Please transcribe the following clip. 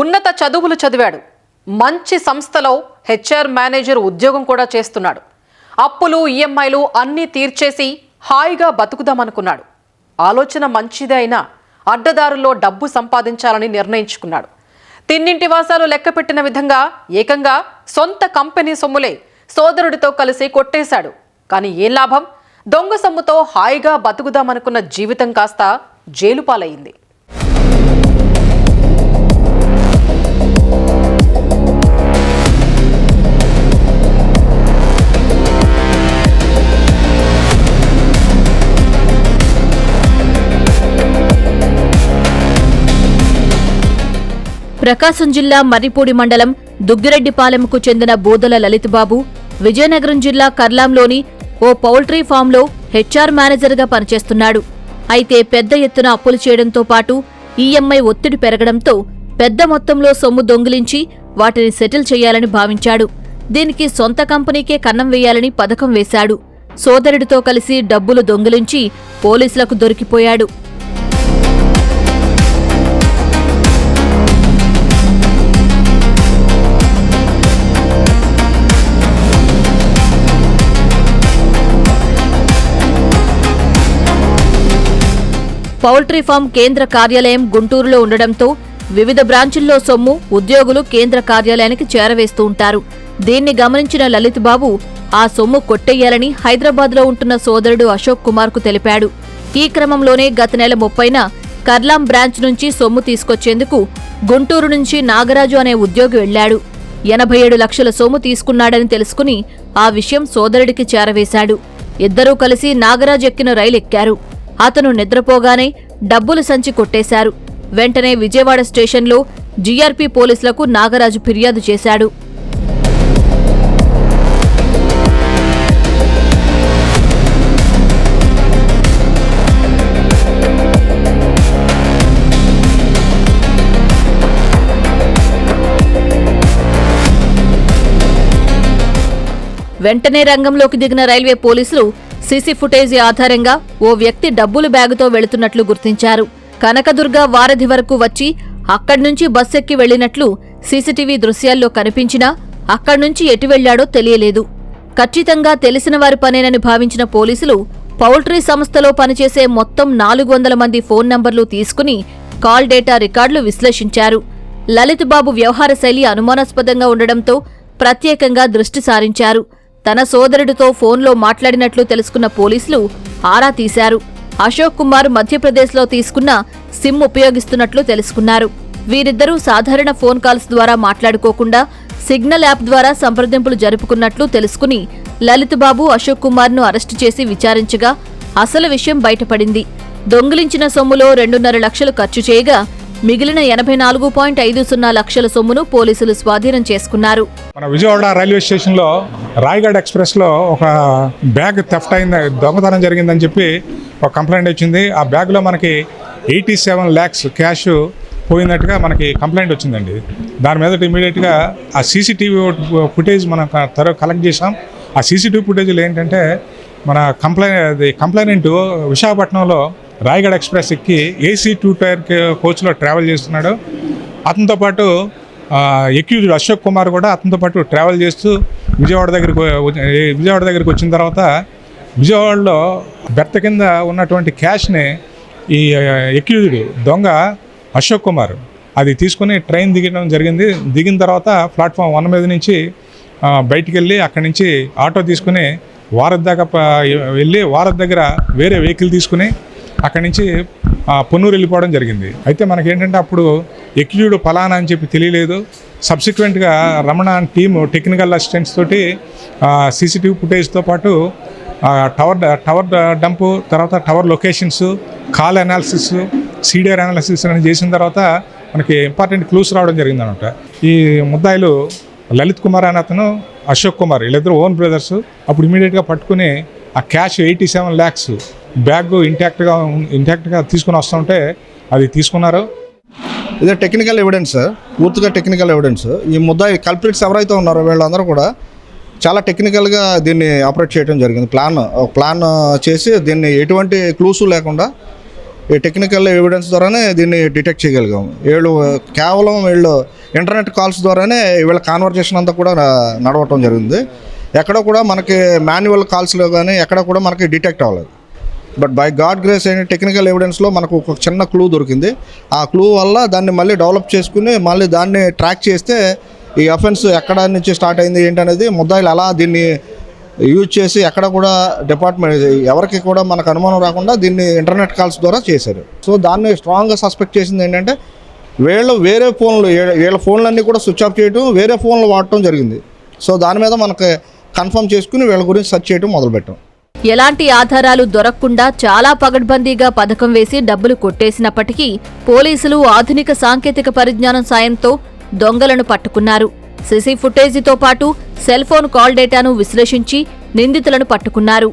ఉన్నత చదువులు చదివాడు. మంచి సంస్థలో హెచ్ఆర్ మేనేజర్ ఉద్యోగం కూడా చేస్తున్నాడు. అప్పులు ఈఎంఐలు అన్నీ తీర్చేసి హాయిగా బతుకుదామనుకున్నాడు. ఆలోచన మంచిదే అయినా అడ్డదారుల్లో డబ్బు సంపాదించాలని నిర్ణయించుకున్నాడు. తిన్నింటి వాసాలు లెక్కపెట్టిన విధంగా ఏకంగా సొంత కంపెనీ సొమ్ములే సోదరుడితో కలిసి కొట్టేశాడు. కానీ ఏం లాభం? దొంగ సొమ్ముతో హాయిగా బతుకుదామనుకున్న జీవితం కాస్త జైలుపాలయ్యింది ప్రకాశం జిల్లా మర్రిపూడి మండలం దుగ్గిరెడ్డిపాలెంకు చెందిన బోదల లలితబాబు విజయనగరం జిల్లా కర్లాంలోని ఓ పౌల్ట్రీ ఫామ్లో హెచ్ఆర్ మేనేజర్గా పనిచేస్తున్నాడు. అయితే పెద్ద ఎత్తున అప్పులు చేయడంతో పాటు ఈఎంఐ ఒత్తిడి పెరగడంతో పెద్ద మొత్తంలో సొమ్ము దొంగిలించి వాటిని సెటిల్ చేయాలని భావించాడు. దీనికి సొంత కంపెనీకే కన్నం వేయాలని పథకం వేశాడు. సోదరుడితో కలిసి డబ్బులు దొంగిలించి పోలీసులకు దొరికిపోయాడు. పౌల్ట్రీ ఫామ్ కేంద్ర కార్యాలయం గుంటూరులో ఉండడంతో వివిధ బ్రాంచుల్లో సొమ్ము ఉద్యోగులు కేంద్ర కార్యాలయానికి చేరవేస్తూ ఉంటారు. దీన్ని గమనించిన లలిత్ బాబు ఆ సొమ్ము కొట్టేయాలని హైదరాబాద్లో ఉంటున్న సోదరుడు అశోక్ కుమార్కు తెలిపాడు. ఈ క్రమంలోనే గత నెల ముప్పైన కర్లాం బ్రాంచ్ నుంచి సొమ్ము తీసుకొచ్చేందుకు గుంటూరు నుంచి నాగరాజు అనే ఉద్యోగి వెళ్ళాడు ఎనభై ఏడు లక్షల సొమ్ము తీసుకున్నాడని తెలుసుకుని ఆ విషయం సోదరుడికి చేరవేశాడు. ఇద్దరూ కలిసి నాగరాజు ఎక్కిన రైలు ఎక్కారు అతను నిద్రపోగానే డబ్బులు సంచి కొట్టేశారు. వెంటనే విజయవాడ స్టేషన్లో జీఆర్పీ పోలీసులకు నాగరాజు ఫిర్యాదు చేశాడు. వెంటనే రంగంలోకి దిగిన రైల్వే పోలీసులు సీసీ ఫుటేజీ ఆధారంగా ఓ వ్యక్తి డబ్బులు బ్యాగుతో వెళుతున్నట్లు గుర్తించారు. కనకదుర్గ వారధి వరకు వచ్చి అక్కడ్నుంచి బస్ ఎక్కి వెళ్ళినట్లు సీసీటీవీ దృశ్యాల్లో కనిపించినా అక్కడ్నుంచి ఎటు వెళ్ళాడో తెలియలేదు. ఖచ్చితంగా తెలిసిన వారి పనేనని భావించిన పోలీసులు పౌల్ట్రీ సంస్థలో పనిచేసే మొత్తం నాలుగు వందల మంది ఫోన్ నంబర్లు తీసుకుని కాల్ డేటా రికార్డులు విశ్లేషించారు. లలిత్ బాబు వ్యవహార శైలి అనుమానాస్పదంగా ఉండడంతో ప్రత్యేకంగా దృష్టి సారించారు. తన సోదరుడితో ఫోన్లో మాట్లాడినట్లు తెలుసుకున్న పోలీసులు ఆరా తీశారు. అశోక్ కుమార్ మధ్యప్రదేశ్లో తీసుకున్న సిమ్ ఉపయోగిస్తున్నట్లు తెలుసుకున్నారు. వీరిద్దరూ సాధారణ ఫోన్ కాల్స్ ద్వారా మాట్లాడుకోకుండా సిగ్నల్ యాప్ ద్వారా సంప్రదింపులు జరుపుకున్నట్లు తెలుసుకుని లలిత్ బాబు అశోక్ కుమార్ను అరెస్టు చేసి విచారించగా అసలు విషయం బయటపడింది. దొంగిలించిన సొమ్ములో రెండున్నర లక్షలు ఖర్చు చేయగా మిగిలిన ఎనభై నాలుగు పాయింట్ ఐదు సున్నా లక్షల సొమ్మును పోలీసులు స్వాధీనం చేసుకున్నారు. మన విజయవాడ రైల్వే స్టేషన్లో రాయగఢ్ ఎక్స్ప్రెస్లో ఒక బ్యాగ్ థెఫ్ట్ అయింది దొంగతనం జరిగిందని చెప్పి ఒక కంప్లైంట్ వచ్చింది. ఆ బ్యాగ్లో మనకి ఎయిటీ సెవెన్ ల్యాక్స్ క్యాష్ పోయినట్టుగా మనకి కంప్లైంట్ వచ్చిందండి. దాని మీద ఇమీడియట్గా ఆ సీసీటీవీ ఫుటేజ్ మనం త్వరగా కలెక్ట్ చేసాం ఆ సీసీటీవీ ఫుటేజ్లు ఏంటంటే మన కంప్లైంట్ అది కంప్లైనెంట్ విశాఖపట్నంలో రాయగడ్ ఎక్స్ప్రెస్ ఎక్కి ఏసీ టూ టైర్ కోచ్లో ట్రావెల్ చేస్తున్నాడు. అతనితో పాటు ఎక్యూజ్డ్ అశోక్ కుమార్ కూడా అతనితో పాటు ట్రావెల్ చేస్తూ విజయవాడ దగ్గరికి విజయవాడ దగ్గరికి వచ్చిన తర్వాత విజయవాడలో బెర్త కింద ఉన్నటువంటి క్యాష్ని ఈ ఎక్యూజ్డ్ దొంగ అశోక్ కుమార్ అది తీసుకుని ట్రైన్ దిగడం జరిగింది. దిగిన తర్వాత ప్లాట్ఫామ్ వన్ మీద నుంచి బయటికి వెళ్ళి అక్కడి నుంచి ఆటో తీసుకుని వారద్ దాకా వెళ్ళి వారద్ దగ్గర వేరే వెహికల్ తీసుకుని అక్కడి నుంచి పొన్నూరు వెళ్ళిపోవడం జరిగింది. అయితే మనకి ఏంటంటే అప్పుడు ఎక్యూడు ఫలానా అని చెప్పి తెలియలేదు. సబ్సిక్వెంట్గా రమణ టీము టెక్నికల్ అసిస్టెంట్స్ తోటి సీసీటీవీ ఫుటేజ్తో పాటు టవర్ టవర్ డంపు తర్వాత tower locations call analysis CDR analysis అని చేసిన తర్వాత మనకి ఇంపార్టెంట్ క్లూస్ రావడం జరిగింది అనమాట ఈ ముద్దాయిలు లలిత్ కుమార్ అనే అతను అశోక్ కుమార్ వీళ్ళిద్దరు ఓన్ బ్రదర్స్. అప్పుడు ఇమీడియట్గా పట్టుకుని ఆ cash eighty seven lakhs bag ఇంటాక్ట్గా ఇంటాక్ట్గా తీసుకుని వస్తుంటే అది తీసుకున్నారు. ఇదే టెక్నికల్ ఎవిడెన్స్ పూర్తిగా టెక్నికల్ ఎవిడెన్స్. ఈ ముద్దాయి కల్ప్రిట్స్ ఎవరైతే ఉన్నారో వీళ్ళందరూ కూడా చాలా టెక్నికల్గా దీన్ని ఆపరేట్ చేయడం జరిగింది. ప్లాన్ ప్లాన్ చేసి దీన్ని ఎటువంటి క్లూస్ లేకుండా ఈ టెక్నికల్ ఎవిడెన్స్ ద్వారానే దీన్ని డిటెక్ట్ చేయగలిగాం వీళ్ళు కేవలం వీళ్ళు ఇంటర్నెట్ కాల్స్ ద్వారానే వీళ్ళ కాన్వర్జేషన్ అంతా కూడా నడవటం జరిగింది. ఎక్కడ కూడా మనకి మాన్యువల్ కాల్స్లో కానీ ఎక్కడ కూడా మనకి డిటెక్ట్ అవ్వలేదు. బట్ బై గాడ్ గ్రేస్ అయిన టెక్నికల్ ఎవిడెన్స్లో మనకు ఒక చిన్న క్లూ దొరికింది. ఆ క్లూ వల్ల దాన్ని మళ్ళీ డెవలప్ చేసుకుని మళ్ళీ దాన్ని ట్రాక్ చేస్తే ఈ అఫెన్స్ ఎక్కడ నుంచి స్టార్ట్ అయింది ఏంటనేది ముద్దాయిలు అలా దీన్ని యూజ్ చేసి ఎక్కడ కూడా డిపార్ట్మెంట్ ఎవరికి కూడా మనకు అనుమానం రాకుండా దీన్ని ఇంటర్నెట్ కాల్స్ ద్వారా చేశారు. సో దాన్ని స్ట్రాంగ్గా సస్పెక్ట్ చేసింది ఏంటంటే వీళ్ళు వేరే ఫోన్లు వీళ్ళ ఫోన్లన్నీ కూడా స్విచ్ ఆఫ్ చేయడం వేరే ఫోన్లు వాడటం జరిగింది. సో దాని మీద మనకి కన్ఫర్మ్ చేసుకుని వీళ్ళ గురించి సెర్చ్ చేయడం మొదలుపెట్టాం. ఎలాంటి ఆధారాలు దొరకకుండా చాలా పగడ్బందీగా పథకం వేసి డబ్బులు కొట్టేసినప్పటికీ పోలీసులు ఆధునిక సాంకేతిక పరిజ్ఞానం సాయంతో దొంగలను పట్టుకున్నారు. సిసి ఫుటేజీతో పాటు సెల్ ఫోన్ కాల్ డేటాను విశ్లేషించి నిందితులను పట్టుకున్నారు.